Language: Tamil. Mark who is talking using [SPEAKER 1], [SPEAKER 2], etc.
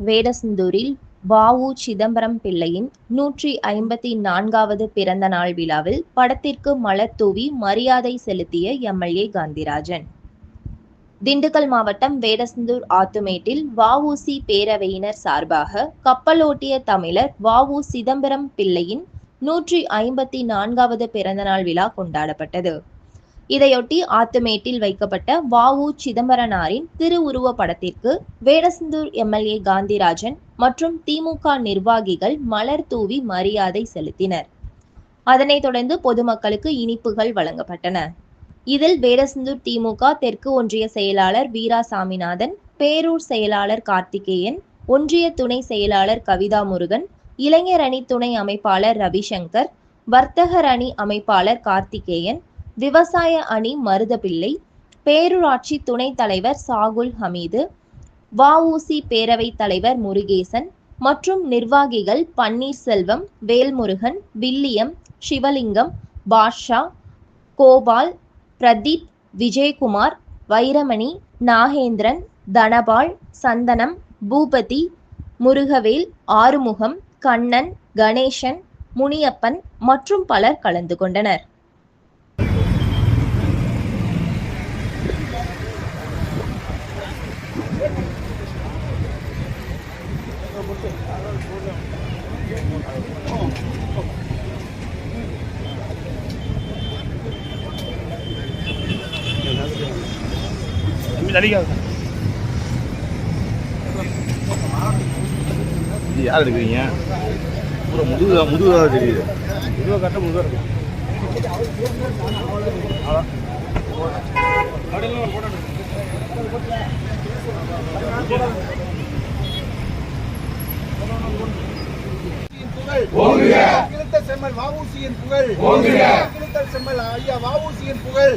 [SPEAKER 1] வேடசந்தூரில் வஉ சிதம்பரம் பிள்ளையின் நூற்றி ஐம்பத்தி நான்காவது பிறந்த நாள் விழாவில் படத்திற்கு மலர் தூவி மரியாதை செலுத்திய எம்எல்ஏ காந்திராஜன். திண்டுக்கல் மாவட்டம் வேடசந்தூர் ஆத்துமேட்டில் வஉசி பேரவையினர் சார்பாக கப்பலோட்டிய தமிழர் வஉ சிதம்பரம் பிள்ளையின் நூற்றி ஐம்பத்தி நான்காவது பிறந்தநாள் விழா கொண்டாடப்பட்டது. இதையொட்டி ஆத்துமேட்டில் வைக்கப்பட்ட வஉ சிதம்பரனாரின் திருவுருவ படத்திற்கு வேடசந்தூர் எம்எல்ஏ காந்திராஜன் மற்றும் திமுக நிர்வாகிகள் மலர் தூவி மரியாதை செலுத்தினர். அதனைத் தொடர்ந்து பொதுமக்களுக்கு இனிப்புகள் வழங்கப்பட்டன. இதில் வேடசந்தூர் திமுக தெற்கு ஒன்றிய செயலாளர் வீரா சாமிநாதன் பேரூர் செயலாளர் கார்த்திகேயன் ஒன்றிய துணை செயலாளர் கவிதா முருகன் இளைஞர் அணி துணை அமைப்பாளர் ரவிசங்கர் வர்த்தகர் அணி அமைப்பாளர் கார்த்திகேயன் விவசாய அணி மருதபிள்ளை பேரூராட்சி துணைத் தலைவர் சாகுல் ஹமீது வஉசி பேரவைத் தலைவர் முருகேசன் மற்றும் நிர்வாகிகள் பன்னீர்செல்வம் வேல்முருகன் வில்லியம் சிவலிங்கம் பாட்ஷா கோபால் பிரதீப் விஜயகுமார் வைரமணி நாகேந்திரன் தனபால் சந்தனம் பூபதி முருகவேல் ஆறுமுகம் கண்ணன் கணேசன் முனியப்பன் மற்றும் பலர் கலந்து கொண்டனர்.
[SPEAKER 2] யார் எடுக்கிறீங்க? பூரா முதுகு முதுகாக தெரியுது.
[SPEAKER 3] முதுக கட்ட முதுக இருக்கும்.
[SPEAKER 4] ஓங்குக செம்மல் வஉசியின் புகழ். கிழித்தல் செம்மல் ஐயா வஉசியின் புகழ்.